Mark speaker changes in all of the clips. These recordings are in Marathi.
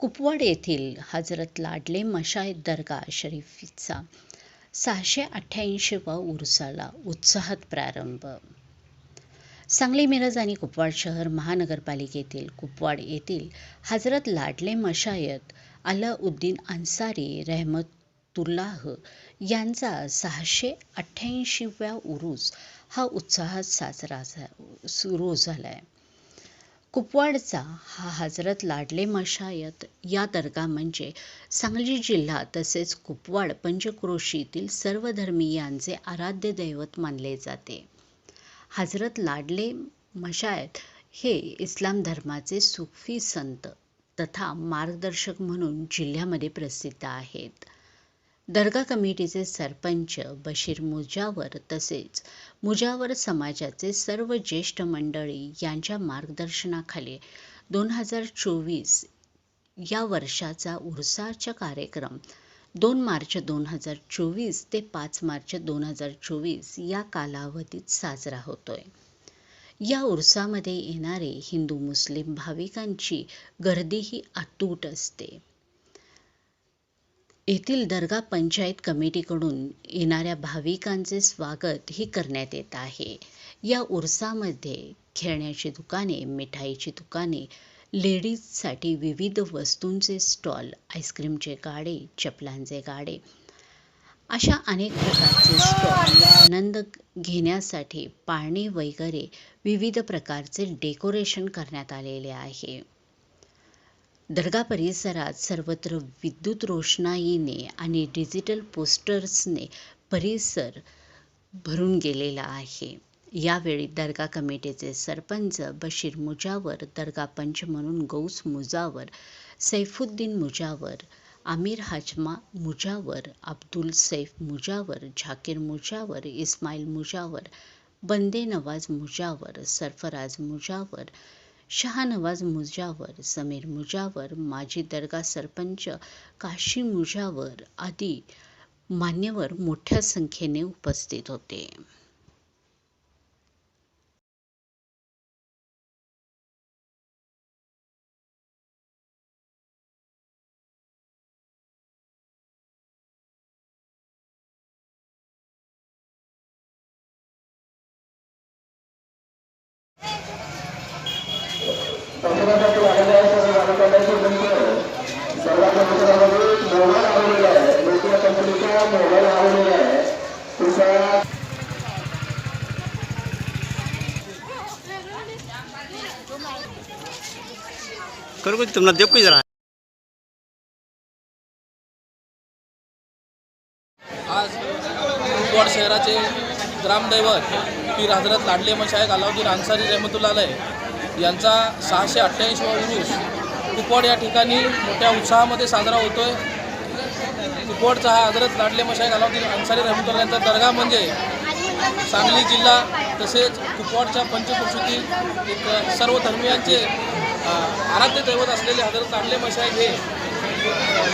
Speaker 1: कुपवाड येथील हजरत लाडले मशाय दर्गा शरीफचा सहाशे अठ्ठ्याऐंशीवा उरुसाला उत्साहात प्रारंभ. सांगली मिरज आणि कुपवाड शहर महानगरपालिकेतील कुपवाड येथील हजरत लाडले मशायत अलाउद्दीन अन्सारी रहमतुल्लाह यांचा सहाशे अठ्ठ्याऐंशीव्या उरूस हा उत्साहात साजरा झा सुरू झाला आहे कुपवाडचा हा हजरत लाडले मशायत या दर्गा म्हणजे सांगली जिल्हा तसेच कुपवाड पंचक्रोशीतील सर्व धर्मीयांचे आराध्य दैवत मानले जाते. हजरत लाडले मशायत हे इस्लाम धर्माचे सुफी संत तथा मार्गदर्शक म्हणून जिल्ह्यामध्ये प्रसिद्ध आहेत. दर्गा कमिटीचे सरपंच बशीर मुजावर तसेच मुजावर समाजाचे सर्व ज्येष्ठ मंडळी यांच्या मार्गदर्शनाखाली दोन हजार चोवीस या वर्षाचा उरसाचा कार्यक्रम दोन मार्च दोन हजार चोवीस ते पाच मार्च दोन हजार चोवीस या कालावधीत साजरा होतोय. या उरसामध्ये येणारे हिंदू मुस्लिम भाविकांची गर्दीही अतूट असते. येथील दर्गा पंचायत कमिटीकडून येणाऱ्या भाविकांचे स्वागत ही करण्यात येत आहे. या उरसामध्ये खेळण्याची दुकाने मिठाईची दुकाने लेडीजसाठी विविध वस्तूंचे स्टॉल आईस्क्रीमचे गाडे चपलांचे गाडे अशा अनेक प्रकारचे स्टॉल आनंद घेण्यासाठी पाळणे वगैरे विविध प्रकारचे डेकोरेशन करण्यात आलेले आहे. दर्गा परिसरात सर्वत्र विद्युत रोषणाईने आणि डिजिटल पोस्टर्सने परिसर भरून गेलेला आहे. यावेळी दर्गा कमिटीचे सरपंच बशीर मुजावर दर्गा पंच म्हणून गौस मुजावर सैफुद्दीन मुजावर आमिर हाजमा मुजावर अब्दुल सैफ मुजावर झाकीर मुजावर इस्माईल मुजावर बंदे नवाज मुजावर सरफराज मुजावर शहानवाज मुजावर समीर मुजावर माजी दर्गा सरपंच काशी मुजावर आदी मान्यवर मोठ्या संख्येने उपस्थित होते.
Speaker 2: संसदासाठी आलेल्या सर्व नागरिकांची विनंती आहे सर्वांच्या मित्रांमध्ये मोबाईल आवडलेला आहे. नोकिया कंपनीचा मोबाईल आवडलेला आहे. कृपया
Speaker 3: करू का तुम्हाला देऊ का जरा?
Speaker 4: आज कुपवाड शहराचे ग्रामदैवत पीर हजरत लाडले मशायक अलाउद्दीन अन्सारी रहमतुल्लाह यांचा सहाशे अठ्ठ्याऐंशीवा उरूस कुपवाड या ठिकाणी मोठ्या उत्साहामध्ये साजरा होतोय. कुपवाडचा हा आदरच लाडले मशाई अलाउद्दीन अन्सारी रहमतुल्ला यांचा दर्गा म्हणजे सांगली जिल्हा तसेच कुपवाडच्या पंचकृषीतील एक सर्व धर्मियांचे आराध्य दैवत असलेले हजरत लाडले मशाई हे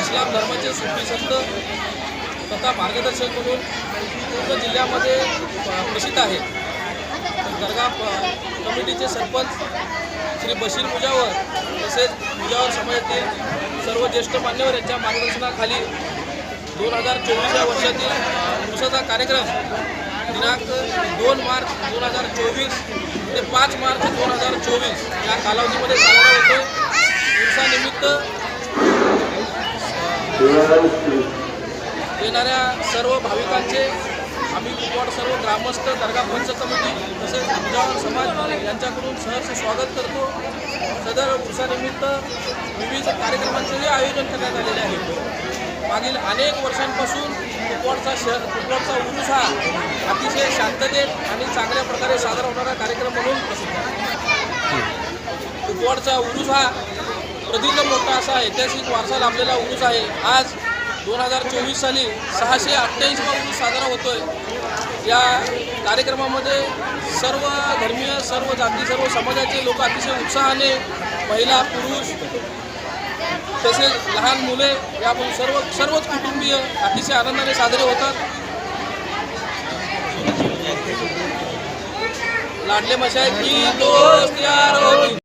Speaker 4: इस्लाम धर्माचे सुफी संत तथा मार्गदर्शक म्हणून पूर्ण जिल्ह्यामध्ये प्रसिद्ध आहेत. दर्गा प- कमिटीचे सरपंच श्री बशीर मुजावर तसेच मुजावर समाजातील सर्व ज्येष्ठ मान्यवर यांच्या मार्गदर्शनाखाली दोन हजार चोवीस या वर्षातील दिवसाचा कार्यक्रम दिनांक दोन मार्च दोन हजार चोवीस ते पाच मार्च दोन हजार चोवीस या कालावधीमध्ये साजरा होतो. दिवसानिमित्त येणाऱ्या सर्व भाविकांचे आम्ही कुपवाड सर्व ग्रामस्थ दर्गा पंच कमिटी तसेच मुजावर समाज यांच्याकडून सहर्ष स्वागत करतो. सदर उत्सानिमित्त विविध कार्यक्रमांचेही आयोजन करण्यात आलेले आहे. मागील अनेक वर्षांपासून कुपवाडचा शहर कुपवाडचा उरुस हा अतिशय शांततेत आणि चांगल्या प्रकारे साजरा होणारा कार्यक्रम म्हणून प्रसिद्ध आहे. कुपवाडचा उरुस हा प्रदीर्घ मोठा असा ऐतिहासिक वारसा लाभलेला उरुस आहे. आज दोन हजार चोवीस साली सहाशे अठ्ठ्याऐंशीवा उरूस साजरा होतोय. या कार्यक्रमामध्ये सर्व धर्मीय सर्व जाती सर्व समाजाचे लोक अतिशय उत्साहाने महिला पुरुष तसेच लहान मुले यापैकी सर्व सर्वच कुटुंबीय अतिशय आनंदाने साजरे होतात. लाडले मशाय की दोस्त यारो